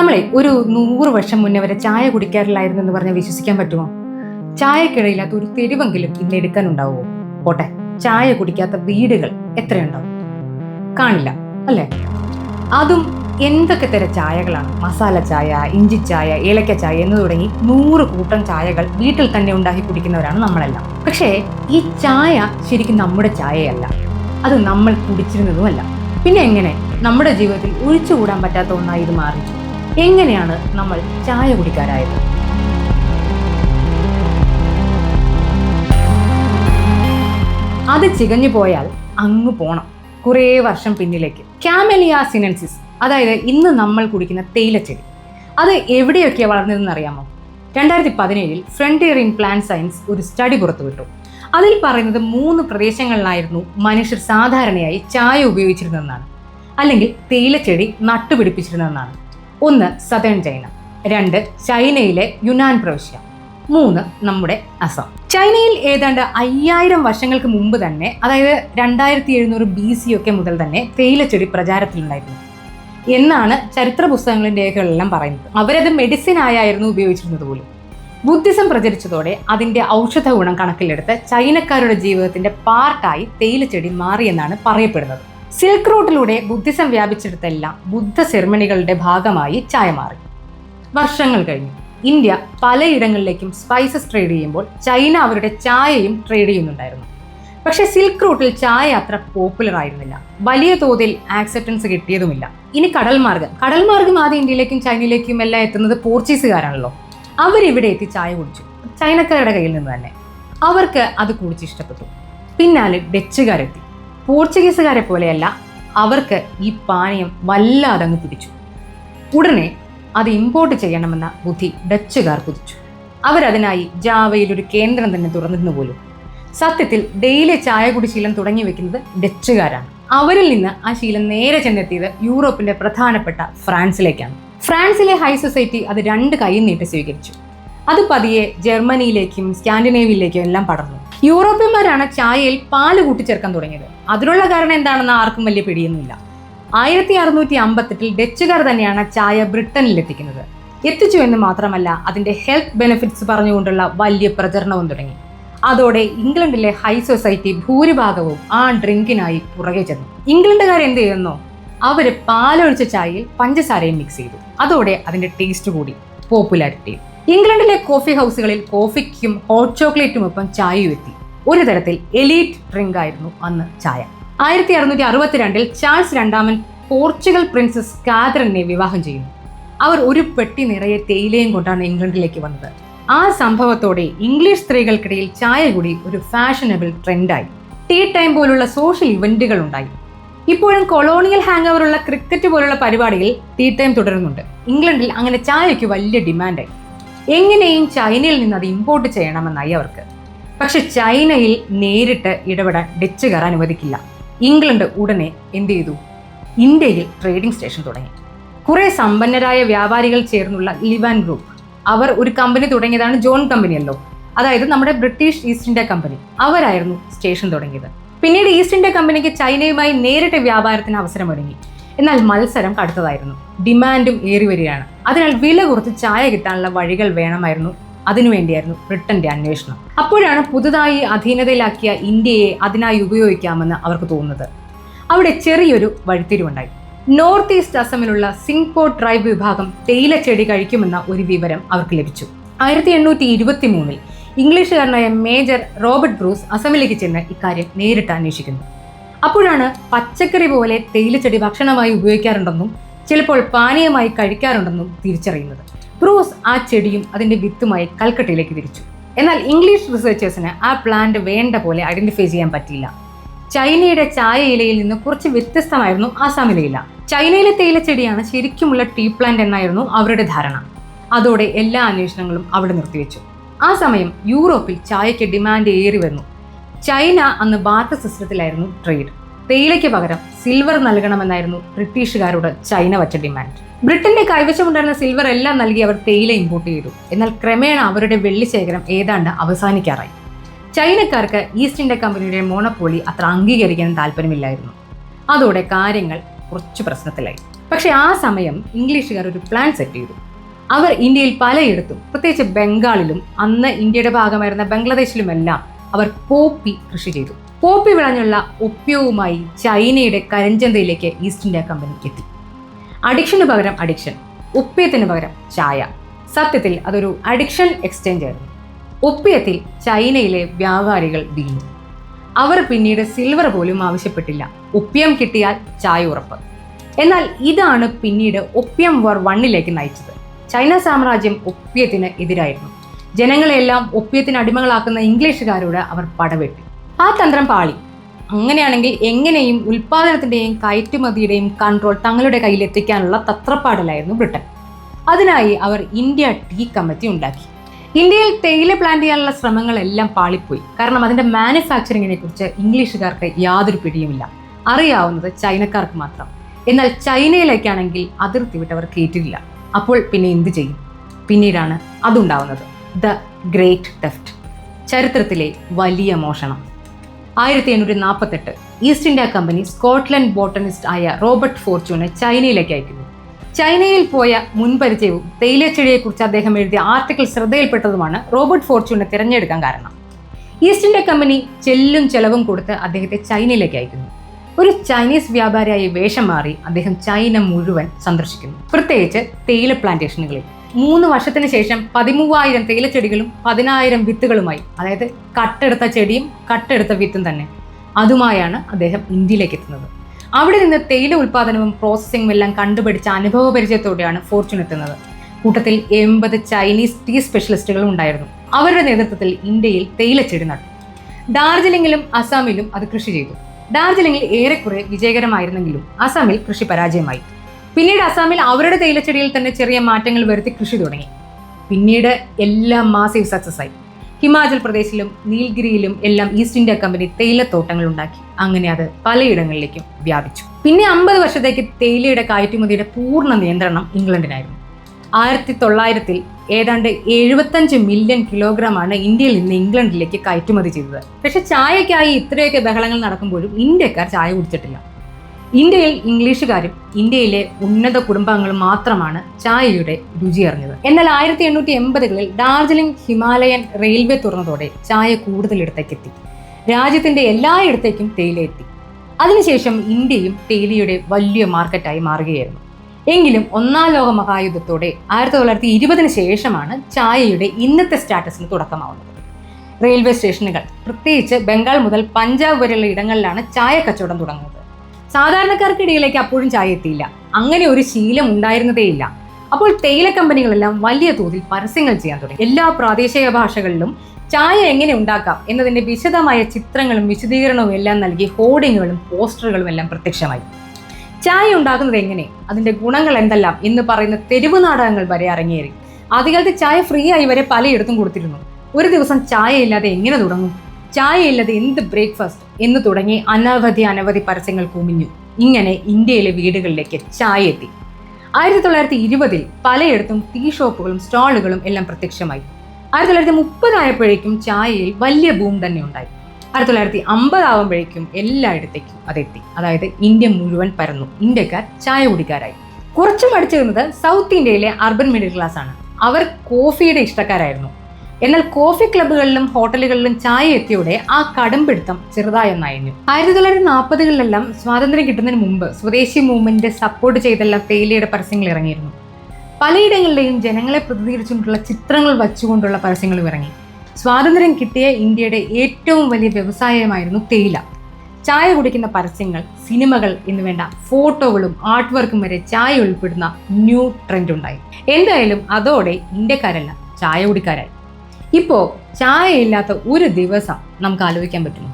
നമ്മളെ ഒരു നൂറ് വർഷം മുന്നേ വരെ ചായ കുടിക്കാറില്ലായിരുന്നു എന്ന് പറഞ്ഞാൽ വിശ്വസിക്കാൻ പറ്റുമോ? ചായക്കിടയില്ലാത്ത ഒരു തെരുവെങ്കിലും ഇന്ന് എടുക്കാനുണ്ടാവുമോ? പോട്ടെ ചായ കുടിക്കാത്ത വീടുകൾ എത്രയുണ്ടാവും? കാണില്ല അല്ലേ? അതും എന്തൊക്കെ തരം ചായകളാണ്? മസാല ചായ ഇഞ്ചി ചായ ഏലക്ക ചായ എന്ന് തുടങ്ങി നൂറ് കൂട്ടം ചായകൾ വീട്ടിൽ തന്നെ ഉണ്ടാക്കി കുടിക്കുന്നവരാണ് നമ്മളെല്ലാം. പക്ഷേ ഈ ചായ ശരിക്കും നമ്മുടെ ചായയല്ല. അത് നമ്മൾ കുടിച്ചിരുന്നതുമല്ല. പിന്നെ എങ്ങനെ? നമ്മുടെ ജീവിതത്തിൽ ഒഴിച്ചുകൂടാൻ പറ്റാത്ത ഒന്നായി ഇത് മാറി. എങ്ങനെയാണ് നമ്മൾ ചായ കുടിക്കാരായത് അത് ചികഞ്ഞു പോയാൽ അങ്ങ് പോണം. കുറേ വർഷം പിന്നിലേക്ക്. ക്യാമലിയ സിനൻസിസ് അതായത് ഇന്ന് നമ്മൾ കുടിക്കുന്ന തേയിലച്ചെടി അത് എവിടെയൊക്കെ വളർന്നതെന്ന് അറിയാമോ? രണ്ടായിരത്തി പതിനേഴിൽ ഫ്രണ്ടിയർ ഇൻ പ്ലാൻ സയൻസ് ഒരു സ്റ്റഡി പുറത്തുവിട്ടു. അതിൽ പറയുന്നത് മൂന്ന് പ്രദേശങ്ങളിലായിരുന്നു മനുഷ്യർ സാധാരണയായി ചായ ഉപയോഗിച്ചിരുന്നതെന്നാണ്. അല്ലെങ്കിൽ തേയിലച്ചെടി നട്ടുപിടിപ്പിച്ചിരുന്നതെന്നാണ്. ഒന്ന് സതേൺ ചൈന രണ്ട് ചൈനയിലെ യുനാൻ പ്രവിശ്യ മൂന്ന് നമ്മുടെ അസം. ചൈനയിൽ ഏതാണ്ട് അയ്യായിരം വർഷങ്ങൾക്ക് മുമ്പ് തന്നെ അതായത് രണ്ടായിരത്തി എഴുന്നൂറ് ബി സി ഒക്കെ മുതൽ തന്നെ തേയിലച്ചെടി പ്രചാരത്തിലുണ്ടായിരുന്നു. എന്നാണ് ചരിത്ര പുസ്തകങ്ങളും രേഖകളെല്ലാം പറയുന്നത്. അവരത് മെഡിസിൻ ആയായിരുന്നു ഉപയോഗിച്ചിരുന്നത് പോലും. ബുദ്ധിസം പ്രചരിച്ചതോടെ അതിന്റെ ഔഷധ ഗുണം കണക്കിലെടുത്ത് ചൈനക്കാരുടെ ജീവിതത്തിന്റെ പാർട്ടായി തേയിലച്ചെടി മാറിയെന്നാണ് പറയപ്പെടുന്നത്. സിൽക്ക് റൂട്ടിലൂടെ ബുദ്ധിസം വ്യാപിച്ചെടുത്തെല്ലാം ബുദ്ധ സെർമണികളുടെ ഭാഗമായി ചായ മാറി വർഷങ്ങൾ കഴിഞ്ഞു. ഇന്ത്യ പലയിടങ്ങളിലേക്കും സ്പൈസസ് ട്രേഡ് ചെയ്യുമ്പോൾ ചൈന അവരുടെ ചായയും ട്രേഡ് ചെയ്യുന്നുണ്ടായിരുന്നു. പക്ഷേ സിൽക്ക് റൂട്ടിൽ ചായ അത്ര പോപ്പുലർ ആയിരുന്നില്ല. വലിയ തോതിൽ ആക്സെപ്റ്റൻസ് കിട്ടിയതുമില്ല. ഇനി കടൽ മാർഗം കടൽ മാർഗം ആദ്യം ഇന്ത്യയിലേക്കും ചൈനയിലേക്കും എല്ലാം എത്തുന്നത് പോർച്ചുഗീസുകാരാണല്ലോ. അവരിവിടെ എത്തി ചായ കുടിച്ചു. ചൈനക്കാരുടെ കയ്യിൽ നിന്ന് തന്നെ. അവർക്ക് അത് കുടിച്ച് ഇഷ്ടപ്പെട്ടു. പിന്നാലെ ഡച്ചുകാരെത്തി. പോർച്ചുഗീസുകാരെ പോലെയല്ല അവർക്ക് ഈ പാനീയം വല്ലാതെ അങ്ങ് പിടിച്ചു ഉടനെ അത് ഇമ്പോർട്ട് ചെയ്യണമെന്ന ബുദ്ധി ഡച്ചുകാർ കുതിച്ചു. അവരതിനായി ജാവയിൽ ഒരു കേന്ദ്രം തന്നെ തുറന്നിരുന്നു പോലും. സത്യത്തിൽ ഡെയിലി ചായ കുടിശീലം തുടങ്ങി വെക്കുന്നത് ഡച്ചുകാരാണ്. അവരിൽ നിന്ന് ആ ശീലം നേരെ ചെന്നെത്തിയത് യൂറോപ്പിന്റെ പ്രധാനപ്പെട്ട ഫ്രാൻസിലേക്കാണ്. ഫ്രാൻസിലെ ഹൈ സൊസൈറ്റി അത് രണ്ട് കൈ നീട്ടി സ്വീകരിച്ചു. അത് പതിയെ ജർമ്മനിയിലേക്കും സ്കാൻഡിനേവിയയിലേക്കും എല്ലാം പടർന്നു. യൂറോപ്യന്മാരാണ് ചായയിൽ പാൽ കൂട്ടിച്ചേർക്കാൻ തുടങ്ങിയത്. അതിനുള്ള കാരണം എന്താണെന്ന് ആർക്കും വലിയ പിടിയൊന്നുമില്ല. ആയിരത്തി അറുന്നൂറ്റി അമ്പത്തെട്ടിൽ ഡച്ചുകാർ തന്നെയാണ് ചായ ബ്രിട്ടനിൽ എത്തിക്കുന്നത്. എത്തിച്ചു എന്ന് മാത്രമല്ല അതിന്റെ ഹെൽത്ത് ബെനിഫിറ്റ്സ് പറഞ്ഞുകൊണ്ടുള്ള വലിയ പ്രചരണവും തുടങ്ങി. അതോടെ ഇംഗ്ലണ്ടിലെ ഹൈ സൊസൈറ്റി ഭൂരിഭാഗവും ആ ഡ്രിങ്കിനായി പുറകെ ചെന്നു. ഇംഗ്ലണ്ടുകാർ എന്ത് ചെയ്യുന്നു? അവർ പാലൊഴിച്ച ചായയിൽ പഞ്ചസാരയും മിക്സ് ചെയ്തു. അതോടെ അതിന്റെ ടേസ്റ്റ് കൂടി പോപ്പുലാരിറ്റി ഇംഗ്ലണ്ടിലെ കോഫി ഹൗസുകളിൽ കോഫിക്കും ഹോട്ട് ചോക്ലേറ്റും ഒപ്പം ചായയും എത്തി. ഒരു തരത്തിൽ എലീറ്റ് ഡ്രിങ്ക് ആയിരുന്നു അന്ന് ചായ. ആയിരത്തി അറുന്നൂറ്റി അറുപത്തിരണ്ടിൽ ചാൾസ് രണ്ടാമൻ പോർച്ചുഗൽ പ്രിൻസസ് കാതറിനെ വിവാഹം ചെയ്യുന്നു. അവർ ഒരു പെട്ടി നിറയെ തേയിലയും കൊണ്ടാണ് ഇംഗ്ലണ്ടിലേക്ക് വന്നത്. ആ സംഭവത്തോടെ ഇംഗ്ലീഷ് സ്ത്രീകൾക്കിടയിൽ ചായ കൂടി ഒരു ഫാഷനബിൾ ട്രെൻഡായി ടീ ടൈം പോലുള്ള സോഷ്യൽ ഇവന്റുകൾ ഉണ്ടായി. ഇപ്പോഴും കൊളോണിയൽ ഹാങ് ഓവറുള്ള ക്രിക്കറ്റ് പോലുള്ള പരിപാടിയിൽ ടീ ടൈം തുടരുന്നുണ്ട്. ഇംഗ്ലണ്ടിൽ അങ്ങനെ ചായയ്ക്ക് വലിയ ഡിമാൻഡായി എങ്ങനെയും ചൈനയിൽ നിന്ന് അത് ഇമ്പോർട്ട് ചെയ്യണമെന്നായി അവർക്ക്. പക്ഷെ ചൈനയിൽ നേരിട്ട് ഇടപെടാൻ ഡച്ചുകാർ അനുവദിക്കില്ല. ഇംഗ്ലണ്ട് ഉടനെ എന്ത് ചെയ്തു? ഇന്ത്യയിൽ ട്രേഡിംഗ് സ്റ്റേഷൻ തുടങ്ങി. കുറെ സമ്പന്നരായ വ്യാപാരികൾ ചേർന്നുള്ള ലിവാൻ ഗ്രൂപ്പ് അവർ ഒരു കമ്പനി തുടങ്ങിയതാണ് ജോൺ കമ്പനിയല്ലോ അതായത് നമ്മുടെ ബ്രിട്ടീഷ് ഈസ്റ്റ് ഇന്ത്യ കമ്പനി അവരായിരുന്നു സ്റ്റേഷൻ തുടങ്ങിയത്. പിന്നീട് ഈസ്റ്റ് ഇന്ത്യ കമ്പനിക്ക് ചൈനയുമായി നേരിട്ട് വ്യാപാരത്തിന് അവസരമൊരുങ്ങി. എന്നാൽ മത്സരം കടുത്തതായിരുന്നു. ഡിമാൻഡും ഏറി വരികയാണ് അതിനാൽ വില കുറച്ച് ചായ കിട്ടാനുള്ള വഴികൾ വേണമായിരുന്നു. അതിനുവേണ്ടിയായിരുന്നു ബ്രിട്ടന്റെ അന്വേഷണം. അപ്പോഴാണ് പുതുതായി അധീനതയിലാക്കിയ ഇന്ത്യയെ അതിനായി ഉപയോഗിക്കാമെന്ന് അവർക്ക് തോന്നുന്നത്. അവിടെ ചെറിയൊരു വഴിത്തിരിവുണ്ടായി. നോർത്ത് ഈസ്റ്റ് അസമിലുള്ള സിംഗ്പോ ട്രൈബ് വിഭാഗം തേയില ചെടി കഴിക്കുമെന്ന ഒരു വിവരം അവർക്ക് ലഭിച്ചു. ആയിരത്തി എണ്ണൂറ്റി ഇരുപത്തി മൂന്നിൽ ഇംഗ്ലീഷുകാരനായ മേജർ റോബർട്ട് ബ്രൂസ് അസമിലേക്ക് ചെന്ന് ഇക്കാര്യം നേരിട്ട് അന്വേഷിക്കുന്നു. അപ്പോഴാണ് പച്ചക്കറി പോലെ തേയിലച്ചെടി ഭക്ഷണമായി ഉപയോഗിക്കാറുണ്ടെന്നും ചിലപ്പോൾ പാനീയമായി കഴിക്കാറുണ്ടെന്നും തിരിച്ചറിയുന്നത്. ബ്രൂസ് ആ ചെടിയും അതിന്റെ വിത്തുമായി കൽക്കട്ടയിലേക്ക് തിരിച്ചു. എന്നാൽ ഇംഗ്ലീഷ് റിസർച്ചേഴ്സിന് ആ പ്ലാന്റ് വേണ്ട പോലെ ഐഡന്റിഫൈ ചെയ്യാൻ പറ്റിയില്ല. ചൈനയുടെ ചായ ഇലയിൽ നിന്ന് കുറച്ച് വ്യത്യസ്തമായിരുന്നു ആസാമിലെ ഇല ചൈനയിലെ തേയില ചെടിയാണ് ശരിക്കുമുള്ള ടീ പ്ലാന്റ് എന്നായിരുന്നു അവരുടെ ധാരണ. അതോടെ എല്ലാ അന്വേഷണങ്ങളും അവിടെ നിർത്തിവെച്ചു. ആ സമയം യൂറോപ്പിൽ ചായയ്ക്ക് ഡിമാൻഡ് ഏറി വന്നു. ചൈന അന്ന് ബാർട്ടർ സിസ്റ്റത്തിലായിരുന്നു ട്രേഡ്. തേയിലയ്ക്ക് പകരം സിൽവർ നൽകണമെന്നായിരുന്നു ബ്രിട്ടീഷുകാരോട് ചൈന വച്ച ഡിമാൻഡ് ബ്രിട്ടന്റെ കൈവശമുണ്ടായിരുന്ന സിൽവർ എല്ലാം നൽകി അവർ തേയില ഇമ്പോർട്ട് ചെയ്തു. എന്നാൽ ക്രമേണ അവരുടെ വെള്ളി ശേഖരം ഏതാണ്ട് അവസാനിക്കാറായി. ചൈനക്കാർക്ക് ഈസ്റ്റ് ഇന്ത്യ കമ്പനിയുടെ മോണപ്പോളി അത്ര അംഗീകരിക്കാൻ താല്പര്യമില്ലായിരുന്നു. അതോടെ കാര്യങ്ങൾ കുറച്ച് പ്രശ്നത്തിലായി. പക്ഷേ ആ സമയം ഇംഗ്ലീഷുകാർ ഒരു പ്ലാൻ സെറ്റ് ചെയ്തു. അവർ ഇന്ത്യയിൽ പലയിടത്തും പ്രത്യേകിച്ച് ബംഗാളിലും അന്ന് ഇന്ത്യയുടെ ഭാഗമായിരുന്ന ബംഗ്ലാദേശിലുമെല്ലാം അവർ പോപ്പി കൃഷി ചെയ്തു. പോപ്പി വിളഞ്ഞുള്ള ഒപ്യവുമായി ചൈനയുടെ കരിഞ്ചന്തയിലേക്ക് ഈസ്റ്റ് ഇന്ത്യ കമ്പനിക്ക് എത്തി. അഡിക്ഷന് പകരം അഡിക്ഷൻ ഉപ്പിയത്തിന് പകരം ചായ. സത്യത്തിൽ അതൊരു അഡിക്ഷൻ എക്സ്ചേഞ്ച് ആയിരുന്നു. ഉപ്പിയത്തിൽ ചൈനയിലെ വ്യാപാരികൾ വീണു. അവർ പിന്നീട് സിൽവർ പോലും ആവശ്യപ്പെട്ടില്ല. ഉപ്പ്യം കിട്ടിയാൽ ചായ ഉറപ്പ്. എന്നാൽ ഇതാണ് പിന്നീട് ഒപ്പിയം വർ വണ്ണിലേക്ക് നയിച്ചത്. ചൈന സാമ്രാജ്യം ഒപ്പിയത്തിന് എതിരായിരുന്നു. ജനങ്ങളെല്ലാം ഒപ്പിയത്തിന് അടിമകളാക്കുന്ന ഇംഗ്ലീഷുകാരോട് അവർ പടവെട്ടി. ആ തന്ത്രം പാളി. അങ്ങനെയാണെങ്കിൽ എങ്ങനെയും ഉൽപാദനത്തിന്റെയും കയറ്റുമതിയുടെയും കൺട്രോൾ തങ്ങളുടെ കയ്യിൽ കയ്യിലെത്തിക്കാനുള്ള തത്രപ്പാടിലായിരുന്നു ബ്രിട്ടൻ. അതിനായി അവർ ഇന്ത്യ ടീ കമ്മിറ്റി ഉണ്ടാക്കി. ഇന്ത്യയിൽ തേയില പ്ലാന്റ് ചെയ്യാനുള്ള ശ്രമങ്ങളെല്ലാം പാളിപ്പോയി. കാരണം അതിന്റെ മാനുഫാക്ചറിങ്ങിനെ കുറിച്ച് ഇംഗ്ലീഷുകാർക്ക് യാതൊരു പിടിയുമില്ല. അറിയാവുന്നത് ചൈനക്കാർക്ക് മാത്രം. എന്നാൽ ചൈനയിലേക്കാണെങ്കിൽ അതിർത്തി വിട്ടവർ കയറ്റില്ല അപ്പോൾ പിന്നെ എന്ത് ചെയ്യും? പിന്നീടാണ് അതുണ്ടാവുന്നത്. ദ ഗ്രേറ്റ് തെഫ്റ്റ് ചരിത്രത്തിലെ വലിയ മോഷണം. ആയിരത്തി എണ്ണൂറ്റി നാൽപ്പത്തെട്ട് East India company Scotland botanist ആയ റോബർട്ട് ഫോർച്യൂണെ ചൈനയിലേക്ക് അയക്കുന്നു. ചൈനയിൽ പോയ മുൻപരിചയവും തേയിലച്ചെടിയെക്കുറിച്ച് അദ്ദേഹം എഴുതിയ ആർട്ടിക്കിൾ ശ്രദ്ധയിൽപ്പെട്ടതുമാണ് റോബർട്ട് ഫോർച്യൂനെ തിരഞ്ഞെടുക്കാൻ കാരണം. ഈസ്റ്റ് ഇന്ത്യ കമ്പനി ചെല്ലും ചെലവും കൊടുത്ത് അദ്ദേഹത്തെ ചൈനയിലേക്ക് അയക്കുന്നു. ഒരു ചൈനീസ് വ്യാപാരിയായി വേഷം മാറി അദ്ദേഹം ചൈന മുഴുവൻ സന്ദർശിക്കുന്നു. പ്രത്യേകിച്ച് തേയില പ്ലാന്റേഷനുകളിൽ മൂന്ന് വർഷത്തിന് ശേഷം പതിമൂവായിരം തേയിലച്ചെടികളും പതിനായിരം വിത്തുകളുമായി അതായത് കട്ടെടുത്ത ചെടിയും കട്ടെടുത്ത വിത്തും തന്നെ. അതുമായാണ് അദ്ദേഹം ഇന്ത്യയിലേക്ക് എത്തുന്നത്. അവിടെ നിന്ന് തേയില ഉൽപ്പാദനവും പ്രോസസ്സിംഗും എല്ലാം കണ്ടുപിടിച്ച അനുഭവ പരിചയത്തോടെയാണ് ഫോർച്യൂൺ എത്തുന്നത്. കൂട്ടത്തിൽ എൺപത് ചൈനീസ് ടീ സ്പെഷ്യലിസ്റ്റുകളും ഉണ്ടായിരുന്നു. അവരുടെ നേതൃത്വത്തിൽ ഇന്ത്യയിൽ തേയിലച്ചെടി നട്ടു. ഡാർജിലിംഗിലും അസാമിലും അത് കൃഷി ചെയ്തു. ഡാർജിലിംഗിൽ ഏറെക്കുറെ വിജയകരമായിരുന്നെങ്കിലും അസാമിൽ കൃഷി പരാജയമായി. പിന്നീട് അസാമിൽ അവരുടെ തേയിലച്ചെടിയിൽ തന്നെ ചെറിയ മാറ്റങ്ങൾ വരുത്തി കൃഷി തുടങ്ങി. പിന്നീട് എല്ലാം മാസീവ് സക്സസ് ആയി. ഹിമാചൽ പ്രദേശിലും നീൽഗിരിയിലും എല്ലാം ഈസ്റ്റ് ഇന്ത്യ കമ്പനി തേയിലത്തോട്ടങ്ങൾ ഉണ്ടാക്കി. അങ്ങനെ അത് പലയിടങ്ങളിലേക്കും വ്യാപിച്ചു. പിന്നെ അമ്പത് വർഷത്തേക്ക് തേയിലയുടെ കയറ്റുമതിയുടെ പൂർണ നിയന്ത്രണം ഇംഗ്ലണ്ടിനായിരുന്നു. ആയിരത്തി തൊള്ളായിരത്തിൽ ഏതാണ്ട് എഴുപത്തഞ്ച് മില്യൺ കിലോഗ്രാം ആണ് ഇന്ത്യയിൽ നിന്ന് ഇംഗ്ലണ്ടിലേക്ക് കയറ്റുമതി ചെയ്തത്. പക്ഷെ ചായക്കായി ഇത്രയൊക്കെ ബഹളങ്ങൾ നടക്കുമ്പോഴും ഇന്ത്യക്കാർ ചായ കുടിച്ചിട്ടില്ല. ഇന്ത്യയിൽ ഇംഗ്ലീഷുകാരും ഇന്ത്യയിലെ ഉന്നത കുടുംബാംഗങ്ങളും മാത്രമാണ് ചായയുടെ രുചി അറിഞ്ഞത്. എന്നാൽ ആയിരത്തി എണ്ണൂറ്റി എൺപതുകളിൽ ഡാർജിലിംഗ് ഹിമാലയൻ റെയിൽവേ തുറന്നതോടെ ചായ കൂടുതൽ ഇടത്തേക്കെത്തി രാജ്യത്തിന്റെ എല്ലായിടത്തേക്കും തേയില എത്തി അതിനുശേഷം ഇന്ത്യയും തേയിലയുടെ വലിയ മാർക്കറ്റായി മാറുകയായിരുന്നു. എങ്കിലും ഒന്നാം ലോക മഹായുദ്ധത്തോടെ ആയിരത്തി തൊള്ളായിരത്തി ഇരുപതിന് ശേഷമാണ് ചായയുടെ ഇന്നത്തെ സ്റ്റാറ്റസിന് തുടക്കമാവുന്നത്. റെയിൽവേ സ്റ്റേഷനുകൾ പ്രത്യേകിച്ച് ബംഗാൾ മുതൽ പഞ്ചാബ് വരെയുള്ള ഇടങ്ങളിലാണ് ചായ കച്ചവടം തുടങ്ങുന്നത്. സാധാരണക്കാർക്കിടയിലേക്ക് അപ്പോഴും ചായ എത്തിയില്ല. അങ്ങനെ ഒരു ശീലം ഉണ്ടായിരുന്നതേയില്ല. അപ്പോൾ തേയില കമ്പനികളെല്ലാം വലിയ തോതിൽ പരസ്യങ്ങൾ ചെയ്യാൻ തുടങ്ങി. എല്ലാ പ്രാദേശിക ഭാഷകളിലും ചായ എങ്ങനെ ഉണ്ടാക്കാം എന്നതിന്റെ വിശദമായ ചിത്രങ്ങളും വിശദീകരണവും എല്ലാം നൽകി ഹോർഡിങ്ങുകളും പോസ്റ്ററുകളും എല്ലാം പ്രത്യക്ഷമായി. ചായ ഉണ്ടാക്കുന്നത് എങ്ങനെ? അതിന്റെ ഗുണങ്ങൾ എന്തെല്ലാം എന്ന് പറയുന്ന തെരുവ് നാടകങ്ങൾ വരെ അരങ്ങേറി. ആദ്യകാലത്ത് ചായ ഫ്രീ ആയി വരെ പലയിടത്തും കൊടുത്തിരുന്നു. ഒരു ദിവസം ചായ ഇല്ലാതെ എങ്ങനെ തുടങ്ങും? ചായ ഇല്ലാതെ എന്ത് ബ്രേക്ക്ഫാസ്റ്റ് എന്ന് തുടങ്ങി അനവധി അനവധി പരസ്യങ്ങൾ കുമിഞ്ഞു. ഇങ്ങനെ ഇന്ത്യയിലെ വീടുകളിലേക്ക് ചായ എത്തി. ആയിരത്തി തൊള്ളായിരത്തി ഇരുപതിൽ പലയിടത്തും ടീ ഷോപ്പുകളും സ്റ്റാളുകളും എല്ലാം പ്രത്യക്ഷമായി. ആയിരത്തി തൊള്ളായിരത്തി മുപ്പതായപ്പോഴേക്കും ചായയിൽ വലിയ ബൂം തന്നെ ഉണ്ടായി. ആയിരത്തി തൊള്ളായിരത്തി അമ്പതാവുമ്പോഴേക്കും എല്ലായിടത്തേക്കും അതെത്തി. അതായത് ഇന്ത്യ മുഴുവൻ പരന്നു. ഇന്ത്യക്കാർ ചായ കുടിക്കാരായി. കുറച്ചും അടിച്ചിരുന്നത് സൗത്ത് ഇന്ത്യയിലെ അർബൻ മിഡിൽ ക്ലാസ് ആണ്. അവർ കോഫിയുടെ ഇഷ്ടക്കാരായിരുന്നു. എന്നാൽ കോഫി ക്ലബ്ബുകളിലും ഹോട്ടലുകളിലും ചായ എത്തിയോടെ ആ കടുംപിടുത്തം ചെറുതായൊന്ന് അയഞ്ഞു ആയിരത്തി തൊള്ളായിരത്തി നാൽപ്പതുകളിലെല്ലാം സ്വാതന്ത്ര്യം കിട്ടുന്നതിന് മുമ്പ് സ്വദേശി മൂവ്മെന്റ് സപ്പോർട്ട് ചെയ്തെല്ലാം തേയിലയുടെ പരസ്യങ്ങൾ ഇറങ്ങിയിരുന്നു. പലയിടങ്ങളിലെയും ജനങ്ങളെ പ്രതിനിധീകരിച്ചുകൊണ്ടുള്ള ചിത്രങ്ങൾ വച്ചുകൊണ്ടുള്ള പരസ്യങ്ങളും ഇറങ്ങി. സ്വാതന്ത്ര്യം കിട്ടിയ ഇന്ത്യയുടെ ഏറ്റവും വലിയ വ്യവസായമായിരുന്നു തേയില. ചായ കുടിക്കുന്ന പരസ്യങ്ങൾ സിനിമകൾ എന്ന് വേണ്ട ഫോട്ടോകളും ആർട്ട് വർക്കും വരെ ചായ ഉൾപ്പെടുന്ന ന്യൂ ട്രെൻഡ് ഉണ്ടായി. എന്തായാലും അതോടെ ഇന്ത്യക്കാരല്ല ചായ കുടിക്കാരായി. ഇപ്പോൾ ചായയില്ലാത്ത ഒരു ദിവസം നമുക്ക് ആലോചിക്കാൻ പറ്റുമോ?